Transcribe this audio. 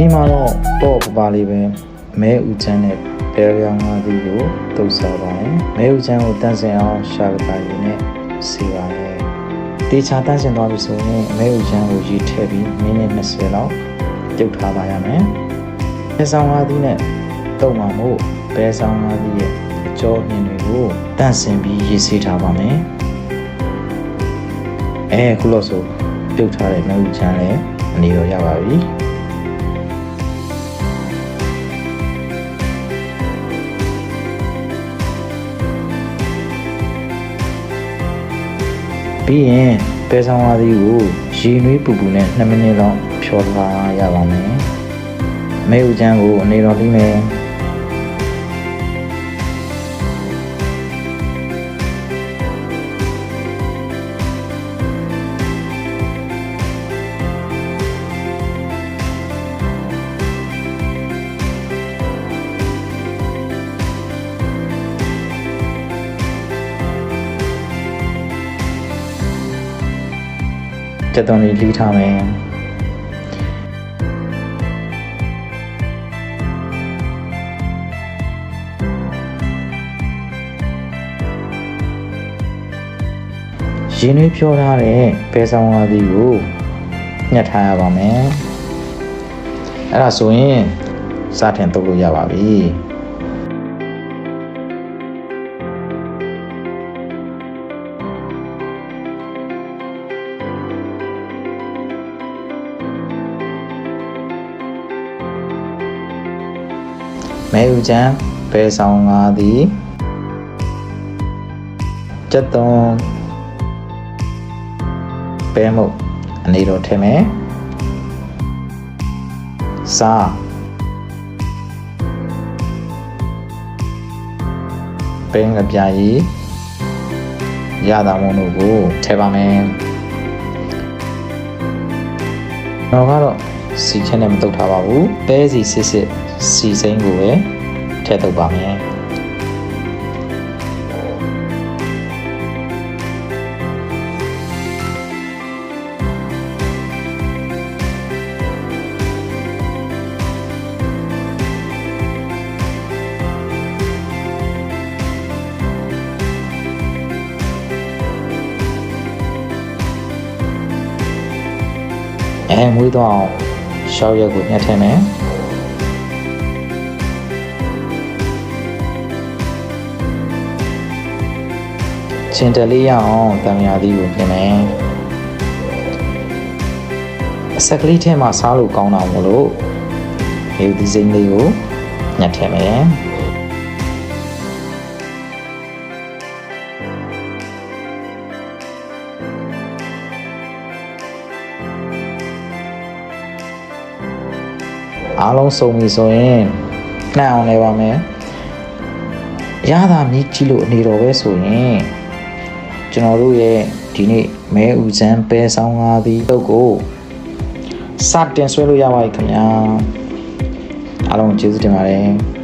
နေ့မှာတော့ပေါ့ပပလေးပဲမဲဦးချမ်းနဲ့ဘယ်ရောင်ငါးသီးကိုတုပ်စားပါတယ်မဲဦးချမ်းကိုတန့်စင်အောင်ရှာကပါရည်နဲ့စီပါတယ်တေချာတန့်စင်သွားပြီဆိုရင်မဲဦးချမ်းကိုရေထည့်ပြီးမိနစ်20လောက်ပြုတ်ထားပါရမယ်ဘယ်ဆောင်ငါးသီးနဲ့တုပ်မှာမို့ဘယ်ဆောင်ငါးသီးရဲ့အကျော်မြင်တွေကိုတန့်စင်ပြီးရေဆေးထားပါမယ်အဲခုလို့ဆိုပြုတ်ထားတဲ့မဲဦးချမ်းလည်းအနေရောရပါပြီ ပြီးရင်ပဲဆောင်ဝါးသီးကိုရေနွေးပူပူနဲ့2မိနစ်လောက်ဖြောထားရပါမယ်။မဲဥချမ်းကိုအနေတော်လေး မယ်။တက်တော်လေးလှီးထားမယ်။ရင်းနှွေးဖြောထားတဲ့ဘဲဆောင်ဝါးသီးကိုညှက်ထားရပါမယ်။အဲ့ဒါဆိုရင်စထင်တုပ်လို့ရပါပြီ။ မဲဥချမ်းဘဲဆောင်ငါသည်ကျက်သွန်ဘဲမုတ်အနေတော်ထဲမယ်စားဘဲငပြာရီရတာမုံတို့ကိုထဲပါမယ်တော့ကတော့စီချက်နဲ့မတုတ်ထားပါဘူးပဲစီစစ်စစ် စီစိမ့်ကိုပဲထည့်တုတ်ပါမယ်အဲမွေးတော့အောင်ရှောက်ရက်ကိုညှက်ထဲမယ် ချင်းတလေးရအောင်တံမြာသီးကိုပြင်မယ်အဆက်ကလေးထဲမှာစားလို့ကောင်းတာမို့လို့ဒီဒီစိမ့်လေးကိုညှက်ထဲမယ်အားလုံးစုံပြီဆိုရင်နှံ့အောင်လဲပါမယ်ရတာမြည်ကြည့်လို့အနေတော်ပဲဆိုရင် ကျွန်တော်တို့ရဲ့ဒီနေ့မဲဥစမ်းပဲဆောင်ငါးသည်တုတ်ကိုစတင်ဆွဲလို့ရပါပြီခင်ဗျာအားလုံးကျေးဇူးတင်ပါတယ်